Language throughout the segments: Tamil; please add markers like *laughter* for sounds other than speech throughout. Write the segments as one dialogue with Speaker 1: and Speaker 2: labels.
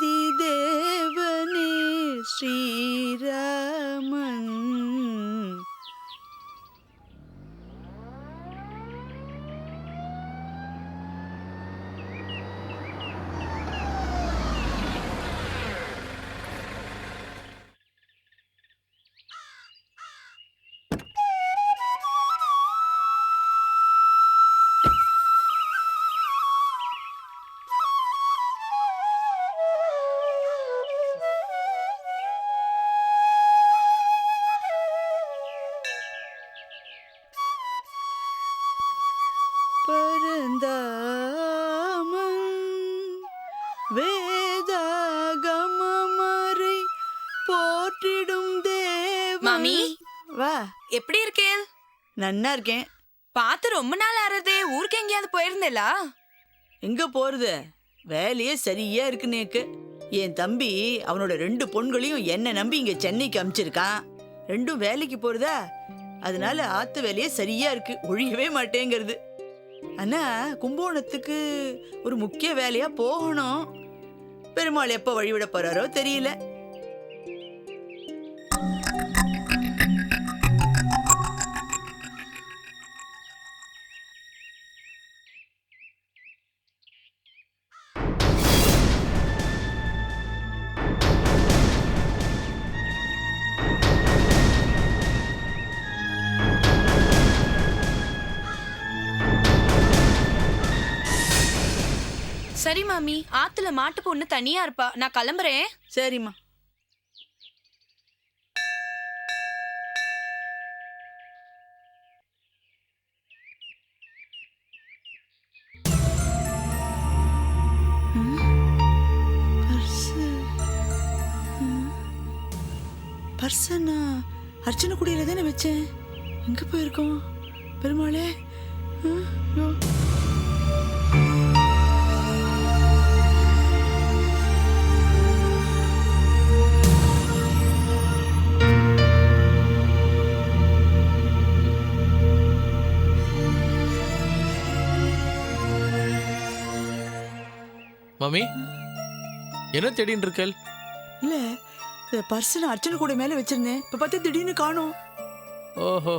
Speaker 1: ஆதிதேவனே ஸ்ரீராமன் பரந்தாமன் வேதாகமமறை போற்றிடும் தேவன்.
Speaker 2: மாமி?
Speaker 1: வா.
Speaker 2: எப்படி இருக்கே
Speaker 1: நன்னா இருக்கேன்.
Speaker 2: பார்த்து ரொம்ப நாள் ஆறதே. ஊருக்கு எங்கேயாவது போயிருந்தேலா
Speaker 1: எங்க போறது? வேலையே சரியா இருக்கு நேக்கு என் தம்பி அவனோட ரெண்டு பொண்களையும் என்ன நம்பி இங்க சென்னைக்கு அமிச்சிருக்கான். ரெண்டும் வேலைக்கு போறதா? அதனால ஆத்து வேலையே சரியா இருக்கு. ஒழியவே மாட்டேங்கிறது. அண்ணா கும்பகோணத்துக்கு ஒரு முக்கிய வேலையாக போகணும். பெருமாள் எப்போ வழிவிட போகிறாரோ தெரியல.
Speaker 2: சரி மாமி. ஆத்துல மாட்டு பொண்ணு தனியா இருப்பா. நான் கிளம்புறேன்.
Speaker 1: சரிம்மா. பர்ஸ நான் அர்ச்சனை குடியில தானே வச்சேன். எங்க போயிருக்கோம்? பெருமாளே. ஐயோ.
Speaker 3: மாமி என்ன தேடின்னு இருக்கல்?
Speaker 1: இல்ல இந்த பர்ஸ் நான் அர்ச்சனை கூட மேல வச்சிருந்தேன். இப்ப பார்த்தா திடீர்னு காணோம்.
Speaker 3: ஓஹோ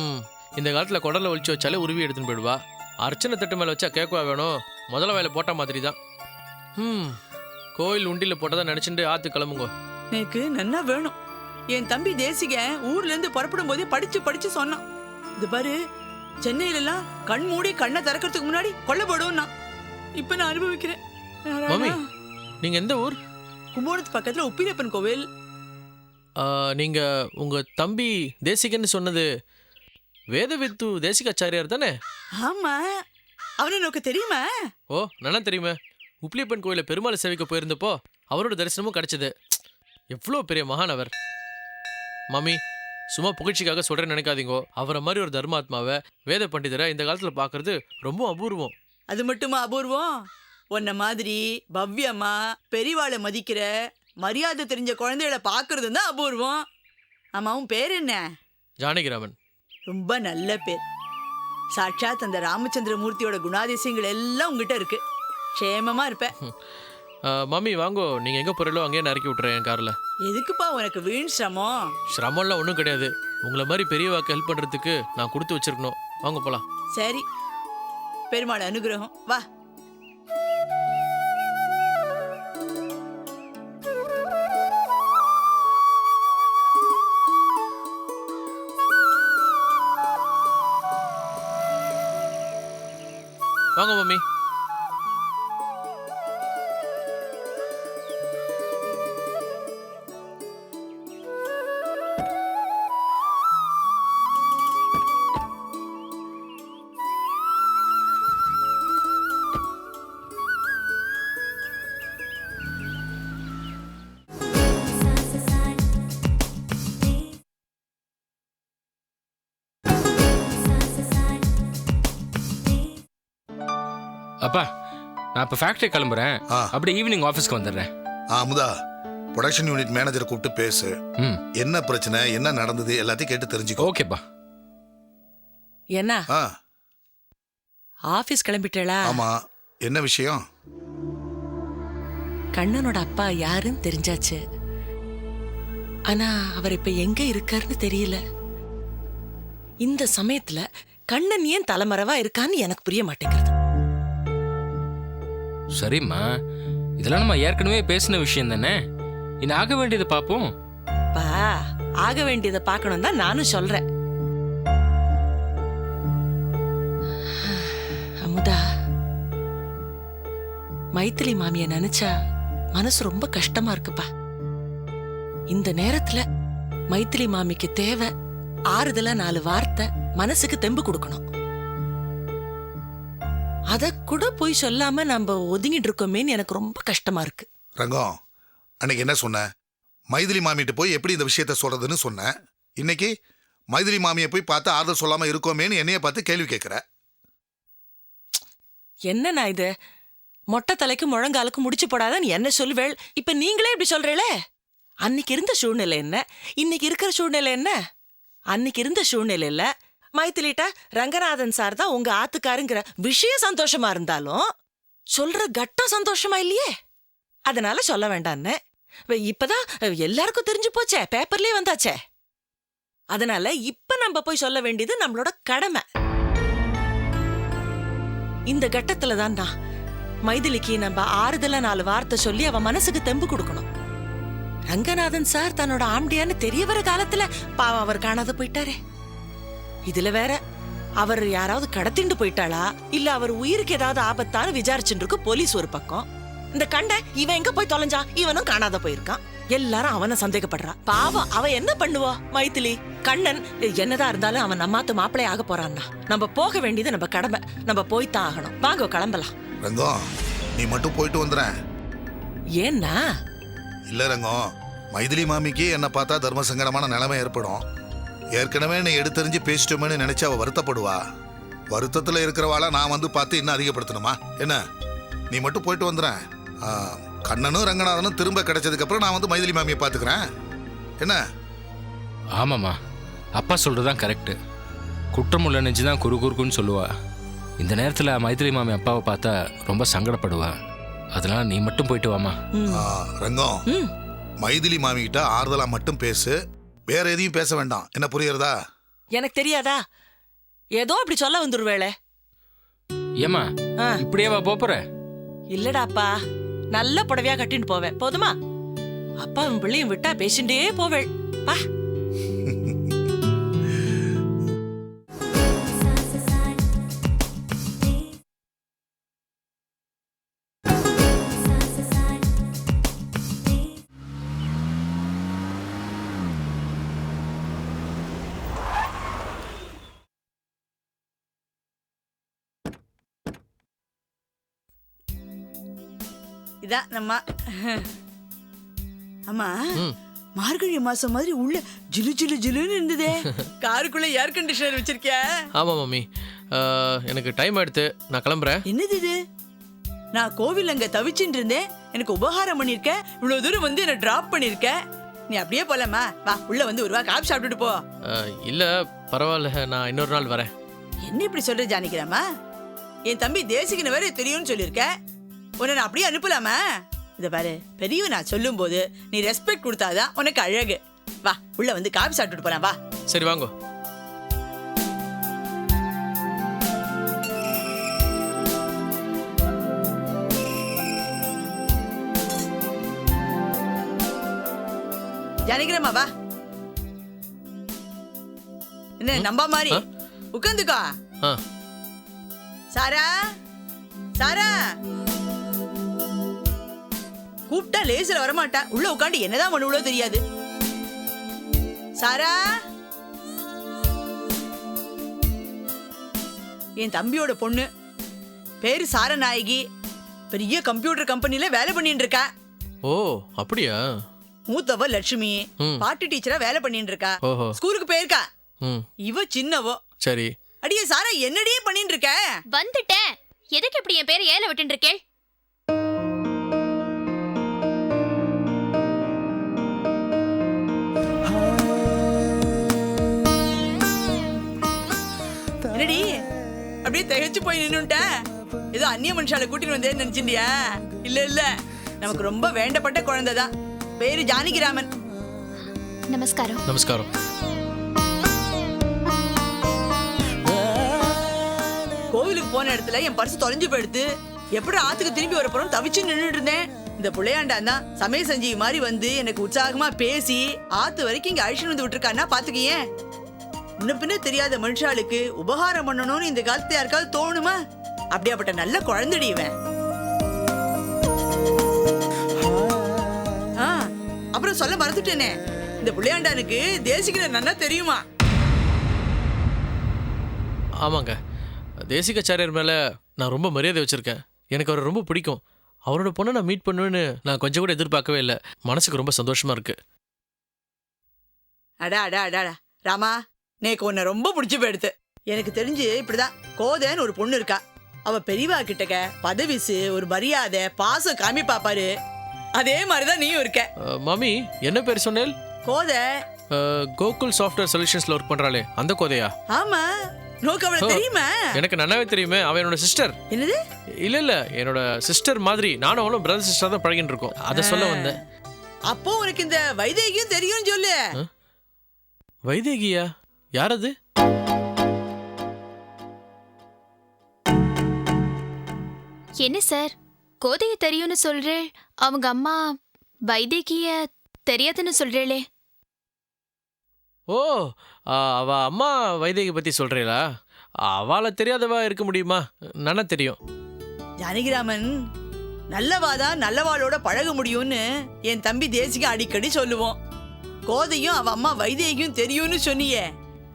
Speaker 3: ம். இந்த காலத்தில் குடலை ஒழிச்சு வச்சாலே உருவி எடுத்துன்னு போயிடுவா. அர்ச்சனை தட்டு மேலே வச்சா கேட்கவா வேணும்? முதல்ல வேலை போட்ட மாதிரி தான் ம். கோயில் உண்டியில் போட்டதா நினச்சிட்டு ஆற்று கிளம்புங்க.
Speaker 1: எனக்கு நன்னா வேணும். என் தம்பி தேசிகன் ஊர்ல இருந்து புறப்படும் போதே படிச்சு படிச்சு சொன்னான். இது பாரு சென்னையில எல்லாம் கண் மூடி கண்ணை திறக்கிறதுக்கு முன்னாடி கொல்லப்படும் இப்ப நான் அனுபவிக்கிறேன்.
Speaker 3: மாமி. நீங்கள் எந்த ஊர்?
Speaker 1: கும்போணத்து பக்கத்துல உப்பிலியப்பன் கோவில்.
Speaker 3: நீங்கள் உங்கள் தம்பி தேசிகன்னு சொன்னது வேதவித்து தேசிகாச்சாரியார் தானே?
Speaker 1: ஆமா. அவனை நோக்க தெரியுமா?
Speaker 3: ஓ நல்லா தெரியுமே. உப்ளியப்பன் கோயிலில் பெருமாள் சேவைக்கு போயிருந்தப்போ அவரோட தரிசனமும் கிடைச்சது. எவ்வளோ பெரிய மகான் அவர். மாமி சும்மா புகழ்ச்சிக்காக சொல்கிறேன்னு நினைக்காதீங்கோ. அவரை மாதிரி ஒரு தர்மாத்மாவை வேத பண்டிதரை இந்த காலத்தில் பார்க்கறது ரொம்ப அபூர்வம்.
Speaker 1: அது மட்டுமா அபூர்வம்? உன்ன மாதிரி பவ்யமா பெரியவாளை மதிக்கிற மரியாதை தெரிஞ்ச குழந்தைகளை பார்க்கறது தான் அபூர்வம். ஆமா உன் பேர் என்ன?
Speaker 3: ஜானகிராமன்.
Speaker 1: ரொம்ப நல்ல பேர். சாட்சாத் அந்த ராமச்சந்திர மூர்த்தியோட குணாதிசயங்கள் எல்லாம் உங்ககிட்ட இருக்கு. க்ஷேமமா இருப்ப.
Speaker 3: ஆ, மாமி வாங்கோ. நீங்கள் எங்கே போகிறீங்களோ அங்கேயே நான் இறக்கி விட்டுறேன் என் காரில்.
Speaker 1: எதுக்குப்பா உனக்கு வீண் சிரமம்?
Speaker 3: சிரமம்லாம் ஒன்றும் கிடையாது. உங்களை மாதிரி பெரியவாக்கு ஹெல்ப் பண்ணுறதுக்கு நான் கொடுத்து வச்சிருக்கணும். வாங்க போகலாம்
Speaker 1: சரி. பெருமாள் அனுகிரகம். வா.
Speaker 3: வாங்க மாமி
Speaker 4: அப்பா நான் இப்போ ஃபேக்ட்ரி கிளம்புறேன்.
Speaker 5: ஆ.
Speaker 4: அப்படியே ஈவினிங் ஆஃபீஸ்க்கு வந்துடுறேன்.
Speaker 5: ஆ, அமுதா ப்ரொடக்ஷன் யூனிட் மேனேஜரை கூப்பிட்டு பேசு.
Speaker 4: ம்.
Speaker 5: என்ன பிரச்சனை என்ன நடந்தது எல்லாத்தையும் கேட்டு தெரிஞ்சுக்கோ.
Speaker 4: ஓகேப்பா.
Speaker 6: என்ன?
Speaker 5: ஆ.
Speaker 6: ஆபீஸ் கிளம்பிட்டேளா?
Speaker 5: ஆமா என்ன விஷயம்?
Speaker 6: கண்ணனோட அப்பா யாருன்னு தெரிஞ்சாச்சு. ஆனா அவர் இப்ப எங்க இருக்காருன்னு தெரியல. இந்த சமயத்துல கண்ணன் ஏன் தலைமறைவா இருக்கான்னு எனக்கு புரிய மாட்டேங்கிறது
Speaker 4: சரிம்மா. இதெல்லாம் நம்ம ஏற்கனவே பேசின விஷயம் தானே? இனி ஆக வேண்டியதை பார்ப்போம்.
Speaker 6: பா ஆக வேண்டியதை பார்க்கணும் தான் நானும் சொல்றேன். அமுதா மைத்திலி மாமிய நினைச்சா மனசு ரொம்ப கஷ்டமா இருக்குப்பா. இந்த நேரத்துல மைத்திலி மாமிக்கு தேவை ஆறுதலா நாலு வார்த்தை மனசுக்கு தெம்பு கொடுக்கணும். அத கூட போய் சொல்லாம நம்ம ஒதுங்கிட்டு இருக்கோமேன்னு எனக்கு ரொம்ப கஷ்டமா இருக்கு.
Speaker 5: ரங்கம் அன்னைக்கு என்ன சொன்ன? மைதிலி மாமிகிட்ட போய் எப்படி இந்த விஷயத்த சொல்றதுன்னு சொன்னேன் இன்னைக்கு மைதிலி மாமியை போய் பார்த்து ஆறுதல் சொல்லாம இருக்கோமேன்னு என்னைய பார்த்து கேள்வி கேட்குற
Speaker 6: என்னண்ணா இது? மொட்டை தலைக்கு முழங்காலுக்கு முடிச்சு போடாதன்னு என்ன சொல்லுவேள்? இப்ப நீங்களே இப்படி சொல்றீங்களே அன்னைக்கு இருந்த சூழ்நிலை என்ன? இன்னைக்கு இருக்கிற சூழ்நிலை என்ன? அன்னைக்கு இருந்த சூழ்நிலையில மைத்திலிட்ட ரங்கநாதன் சார் தான் உங்க ஆத்துக்காருங்கிற விஷயம் சந்தோஷமா இருந்தாலும் சொல்ற கட்டம் சந்தோஷமா இல்லையே? அதனால சொல்ல வேண்டான்னு இப்பதான் எல்லாருக்கும் தெரிஞ்சு போச்சே பேப்பர்லயே வந்தாச்சே. அதனால இப்ப நம்ம போய் சொல்ல வேண்டியது நம்மளோட கடமை. இந்த கட்டத்துல தான் மைதிலிக்கு நம்ம ஆறுதல நாலு வார்த்தை சொல்லி அவ மனசுக்கு தெம்பு கொடுக்கணும். ரங்கநாதன் சார் தன்னோட ஆம்பியான்னு தெரிய வர காலத்துல பாவம் அவர் காணாத போயிட்டாரே. இதுல வேற அவர் யாராவது கடத்திண்டு போயிட்டாளா? இல்ல அவர் உயிருக்கு ஏதாவது ஆபத்தான்னு விசாரிச்சுட்டு இருக்கு போலீஸ் ஒரு பக்கம். இந்த கண்ட இவன் எங்க போய் தொலைஞ்சான் இவனும் காணாத போயிருக்கான். எல்லாரும் அவனை சந்தேகப்படுறா. பாவம் அவன் என்ன பண்ணுவா? மைதிலி கண்ணன் என்னதான் இருந்தாலும் அவன் நம்மாத்து மாப்பிள்ளை ஆக போறான்னா? நம்ம போக வேண்டியது நம்ம கடமை. நம்ம போய் தான் ஆகணும். வாங்க கிளம்பலாம்.
Speaker 5: ரங்கம் நீ மட்டும் போயிட்டு வந்துறேன்.
Speaker 6: ஏன்னா?
Speaker 5: இல்ல ரங்கம் மைதிலி மாமிக்கு என்ன பார்த்தா தர்ம சங்கடமான நிலைமை ஏற்படும். ஏற்கனவே நீ எடுத்தெறிஞ்சு பேசிட்டோமேன்னு நினைச்சு அவ வருத்தப்படுவா. வருத்தத்துல இருக்கிறவாள நான் வந்து பார்த்து இன்னும் அதிகப்படுத்தணுமா? என்ன? நீ மட்டும் போயிட்டு வந்துறேன் ஆ, கண்ணனும் ரங்கநாதனும் திரும்ப கிடைச்சதுக்கு அப்புறம் நான் வந்து மைதிலி மாமியை பாத்துக்கிறேன் என்ன?
Speaker 4: ஆமாம்மா. அப்பா சொல்கிறது தான் கரெக்டு குற்றமுள்ள நெஞ்சு தான் குறு குறுக்குன்னு சொல்லுவா. இந்த நேரத்தில் மைத்திரி மாமி அப்பாவை பார்த்தா ரொம்ப சங்கடப்படுவா. அதனால நீ மட்டும் போயிட்டு வாமா
Speaker 5: ஆ, ரங்கம். மைதிலி மாமி கிட்ட ஆறுதலா மட்டும் பேசு. வேற எதையும் பேச வேண்டாம். என்ன புரியுறதா
Speaker 6: எனக்கு தெரியாதா? ஏதோ அப்படி சொல்ல வந்துருவேளே.
Speaker 4: ஏம்மா
Speaker 6: ஆ,
Speaker 4: இப்படியே வா போற.
Speaker 6: இல்லடாப்பா நல்ல புடவையா கட்டின்னு போவேன். போதுமா? அப்பாவும் பிள்ளையும் விட்டா பேசிண்டே போவேள். பா
Speaker 1: இதான் நம்ம. அம்மா. மார்கழி மாசம் மாதிரி உள்ள ஜிலு ஜிலு ஜிலுன்னு இருந்ததே. *laughs* காருக்குள்ள ஏர் கண்டிஷனர் வச்சிருக்கியா?
Speaker 3: ஆமாம் மம்மி எனக்கு டைம் ஆயிடுத்து. நான் கிளம்புறேன்.
Speaker 1: என்னது இது? நான் கோவில் அங்க தவிச்சுட்டு இருந்தேன். எனக்கு உபகாரம் பண்ணிருக்க. இவ்வளவு தூரம் வந்து என்ன டிராப் பண்ணிருக்க. நீ அப்படியே போலாமா வா உள்ள வந்து ஒரு வா காபி சாப்பிட்டுட்டு போ.
Speaker 3: இல்லை பரவாயில்ல. நான் இன்னொரு நாள் வரேன்.
Speaker 1: என்ன இப்படி சொல்ற ஜானிக்கிறாமா என் தம்பி தேசிகன வேற தெரியும்னு சொல்லியிருக்க. உன்னை நான் அப்படியே அனுப்பலாமா? இத பாரு பெரியவ நான் சொல்லும் போது நீ ரெஸ்பெக்ட் கொடுத்தாதான் உனக்கு அழகு. வா உள்ள வந்து காபி சாப்பிட்டுட்டு போலாம் வா.
Speaker 3: சரி வாங்கோ.
Speaker 1: ஜானிக்கிறமா வா. என்ன நம்ப மாதிரி? உட்காந்துக்கோ. சாரா சாரா. கூப்பிட்டா லேசில் வரமாட்டா. உள்ள உட்காந்து என்னதான் பண்ணுவளோ தெரியாது. சாரா? என் தம்பியோட பொண்ணு. பேரு சாரநாயகி. பெரிய கம்ப்யூட்டர் கம்பெனில வேலை பண்ணிட்டு இருக்கா
Speaker 3: ஓ அப்படியா?
Speaker 1: மூத்தவ லட்சுமி. பாட்டு டீச்சரா வேலை பண்ணிட்டு இருக்கா ஸ்கூலுக்கு போயிருக்கா. இவ சின்னவோ.
Speaker 3: சரி.
Speaker 1: அடியே சாரா என்னடியே பண்ணிட்டு இருக்க
Speaker 2: வந்துட்டேன். எதுக்கு இப்படி என் பேரை ஏல விட்டு இருக்கேள்
Speaker 1: திகைச்சு போய் நின்னுட்ட? ஏதோ அந்நிய மனுஷால கூட்டிட்டு வந்தேன்னு நினைச்சிட்டியா இல்ல இல்ல. நமக்கு ரொம்ப வேண்டப்பட்ட குழந்தை தான் பேரு ஜானகிராமன்.
Speaker 7: நமஸ்காரம்.
Speaker 3: நமஸ்காரம்.
Speaker 1: கோவிலுக்கு போன இடத்துல என் பர்ஸ் தொலைஞ்சு போயிடுத்து. எப்படி ஆத்துக்கு திரும்பி வர போறோம் தவிச்சு நின்னுட்டு இருந்தேன். இந்த புள்ளையாண்டான் தான். சமய சஞ்சீவி மாதிரி வந்து எனக்கு உற்சாகமா பேசி ஆத்து வரைக்கும் இங்க அழிச்சுட்டு வந்து விட்டுருக்கான்னா பாத்துக்கியே முன்ன பின்ன தெரியாத மனுஷாளுக்கு உபகாரம் பண்ணணும்னு இந்த காலத்துல யாருக்காவது தோணுமா? அப்படியாப்பட்ட நல்ல குழந்தைடி இவன். ஆ, அப்புறம் சொல்ல மறந்துட்டேனே. இந்த புள்ளையாண்டானுக்கு தேசிகனை நன்னா தெரியுமா?
Speaker 3: ஆமாங்க. தேசிகாச்சாரியர் மேலே நான் ரொம்ப மரியாதை வச்சுருக்கேன். எனக்கு அவரை ரொம்ப பிடிக்கும். அவரோட பொண்ணை நான் மீட் பண்ணுவேன்னு நான் கொஞ்சம் கூட எதிர்பார்க்கவே இல்லை. மனசுக்கு ரொம்ப சந்தோஷமா இருக்கு.
Speaker 1: அடா அடா அடாடா ராமா நேக்கு உன்னை ரொம்ப பிடிச்சு போயிடுது எனக்கு தெரிஞ்சு இப்படிதான். கோதைன்னு ஒரு பொண்ணு இருக்கா. அவ பெரியவா கிட்டக்க பதவிசு ஒரு மரியாதை பாசம் காமிப்பா பாரு அதே மாதிரிதான் நீயும் இருக்க.
Speaker 3: மாமி என்ன பேர் சொன்னேல்?
Speaker 1: கோதை.
Speaker 3: கோகுல் சாஃப்ட்வேர் சொல்யூஷன்ஸில் ஒர்க் பண்ணுறாளே அந்த கோதையா?
Speaker 1: ஆமா. நோக்கு அவளை. தெரியுமா?
Speaker 3: எனக்கு நல்லாவே தெரியுமே. அவன் என்னோட சிஸ்டர்
Speaker 1: என்னது?
Speaker 3: இல்லை இல்லை. என்னோட சிஸ்டர் மாதிரி நானும் அவளும் பிரதர் சிஸ்டர் தான் பழகிட்டு இருக்கோம். அதை சொல்ல வந்தேன்.
Speaker 1: அப்போ உனக்கு இந்த வைதேகியும் தெரியும்னு சொல்லு.
Speaker 3: வைதேகியா? யார் அது
Speaker 7: என்ன சார்? கோதைய தெரியும்னு சொல்றேன் அவங்க அம்மா வைதேகிய தெரியாதுன்னு சொல்றேளே.
Speaker 3: ஓ ஆ, அவ அம்மா வைதேகி பற்றி சொல்கிறீங்களா அவளை தெரியாதவா இருக்க முடியுமா? நல்லா தெரியும்.
Speaker 1: ஜானகிராமன் நல்லவாதான் நல்லவாளோட பழக முடியும்னு என் தம்பி தேசிக அடிக்கடி சொல்லுவோம் கோதையும் அவ அம்மா வைதேகியும் தெரியும்னு சொன்னியே.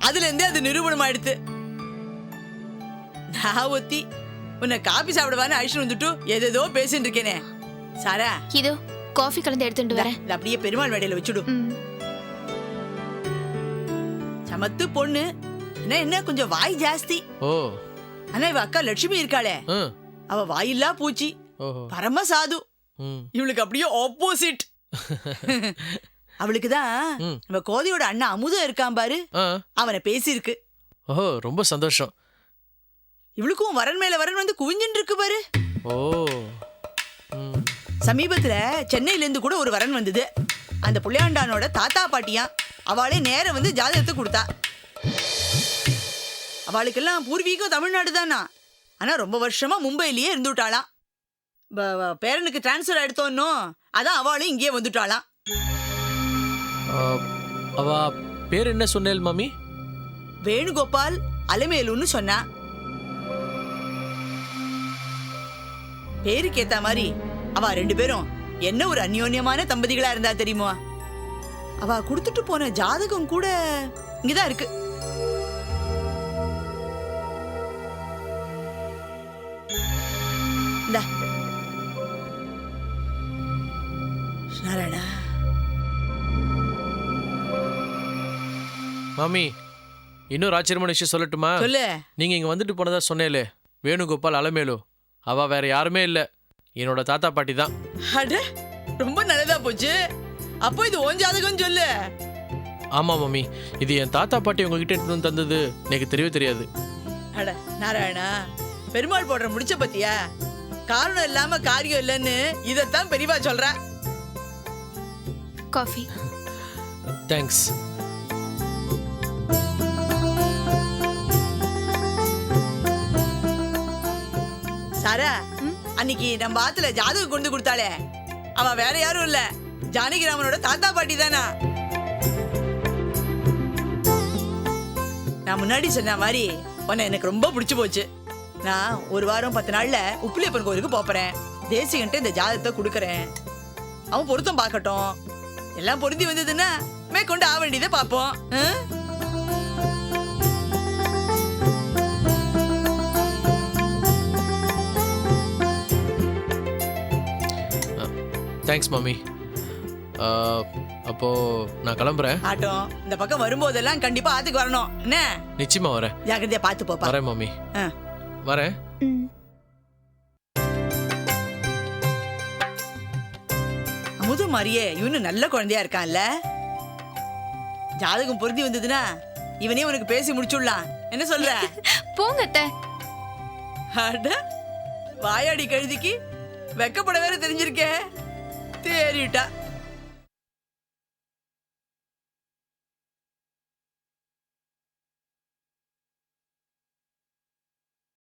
Speaker 1: அதுல இருந்தே அது நிரூபணம் ஆயிடுத்து நான் ஒத்தி உன்னை காபி சாப்பிடுவான்னு அழிச்சு வந்துட்டு ஏதேதோ பேசிட்டு இருக்கேனே. சாரா.
Speaker 7: இதோ காஃபி கலந்து எடுத்துட்டு வரேன்.
Speaker 1: இதை அப்படியே பெருமாள் வேடையில வச்சுடு.
Speaker 7: ம்,
Speaker 1: சமத்து பொண்ணு. என்ன என்ன கொஞ்சம் வாய் ஜாஸ்தி.
Speaker 3: ஓ.
Speaker 1: ஆனா இவ அக்கா லட்சுமி இருக்காளே. அவ வாயில்லா பூச்சி. பரம சாது இவளுக்கு அப்படியே ஆப்போசிட் *laughs* அவளுக்கு தான். நம்ம கோதையோட அண்ணன் அமுதம் இருக்கான் பாரு. அவனை பேசியிருக்கு.
Speaker 3: ஓ ரொம்ப சந்தோஷம்.
Speaker 1: இவளுக்கும் வரன் மேல வரன் வந்து குவிஞ்சுட்டு இருக்கு பாரு.
Speaker 3: ஓ.
Speaker 1: சமீபத்துல சென்னையில இருந்து கூட ஒரு வரன் வந்தது. அந்த புள்ளையாண்டானோட தாத்தா பாட்டியா அவளே நேரம் வந்து ஜாதகத்தை கொடுத்தா. அவளுக்கெல்லாம் பூர்வீகம் தமிழ்நாடு தானா? ஆனா ரொம்ப வருஷமா மும்பையிலேயே இருந்துட்டாளாம். பேரனுக்கு டிரான்ஸ்ஃபர் எடுத்தோன்னோ அதான் அவளும் இங்கேயே வந்துட்டாளாம்.
Speaker 3: அவ பேர் என்ன சொன்னேல் மாமி?
Speaker 1: வேணுகோபால் அலைமேலுன்னு சொன்னா. பேருக்கு ஏத்த மாதிரி அவ ரெண்டு பேரும் என்ன ஒரு அந்யோன்யமான தம்பதிகளா இருந்தா தெரியுமா? அவ கொடுத்துட்டு போன ஜாதகம் கூட இங்கதான் இருக்கு.
Speaker 3: மாமி இன்னொரு ஆச்சரியமான விஷயம் சொல்லட்டுமா?
Speaker 1: சொல்லு.
Speaker 3: நீங்க இங்க வந்துட்டு போனதா சொன்னேலே வேணுகோபால் அலமேலு. அவ வேற யாருமே இல்ல. என்னோட தாத்தா பாட்டி தான்.
Speaker 1: அட ரொம்ப நல்லதா போச்சு. அப்போ இது ஓன் ஜாதகம் சொல்லு.
Speaker 3: ஆமா மாமி இது என் தாத்தா பாட்டி உங்ககிட்ட எடுத்து வந்து தந்தது. எனக்கு தெரியவே தெரியாது.
Speaker 1: அட நாராயணா பெருமாள் போடுற முடிச்ச பத்தியா? காரணம் இல்லாம காரியம் இல்லைன்னு இதத்தான் பெரியவா சொல்றா.
Speaker 7: காஃபி.
Speaker 3: தேங்க்ஸ்
Speaker 1: சாரா அன்னைக்கு நம்ம ஆத்துல ஜாதகம் கொண்டு கொடுத்தாளே. அவ வேற யாரும் இல்ல. ஜானகிராமனோட தாத்தா பாட்டி தானா? நான் முன்னாடி சொன்ன மாதிரி உன்னை எனக்கு ரொம்ப பிடிச்சு போச்சு. நான் ஒரு வாரம் பத்து நாள்ல உப்புலியப்பன் கோயிலுக்கு போப்பறேன் தேசிகன்ட்டு இந்த ஜாதகத்தை கொடுக்குறேன். அவன் பொருத்தம் பார்க்கட்டும். எல்லாம் பொருந்தி வந்ததுன்னா மேற்கொண்டு ஆக வேண்டியதை பார்ப்போம்.
Speaker 3: தேங்க்ஸ் மாமி ஆ, அப்போ நான் கிளம்புறேன்.
Speaker 1: ஆட்டம் இந்த பக்கம் வரும்போதெல்லாம் கண்டிப்பா ஆத்துக்கு வரணும். என்ன?
Speaker 3: நிச்சயமா வரேன்.
Speaker 1: ஜாக்கிரதையா பார்த்து போப்பா
Speaker 3: வரேன் மாமி
Speaker 1: ஆ.
Speaker 3: வரேன்.
Speaker 7: ம்.
Speaker 1: அமுதம் மாதிரியே இவனு நல்ல குழந்தையா இருக்கான்ல. ஜாதகம் பொருந்தி வந்ததுன்னா இவனே உனக்கு பேசி முடிச்சுடலாம். என்ன சொல்ற? *laughs*
Speaker 7: போங்க
Speaker 1: வாயாடி கழுதிக்கு வெக்கப்பட வேற தெரிஞ்சிருக்கே. തേരിട്ട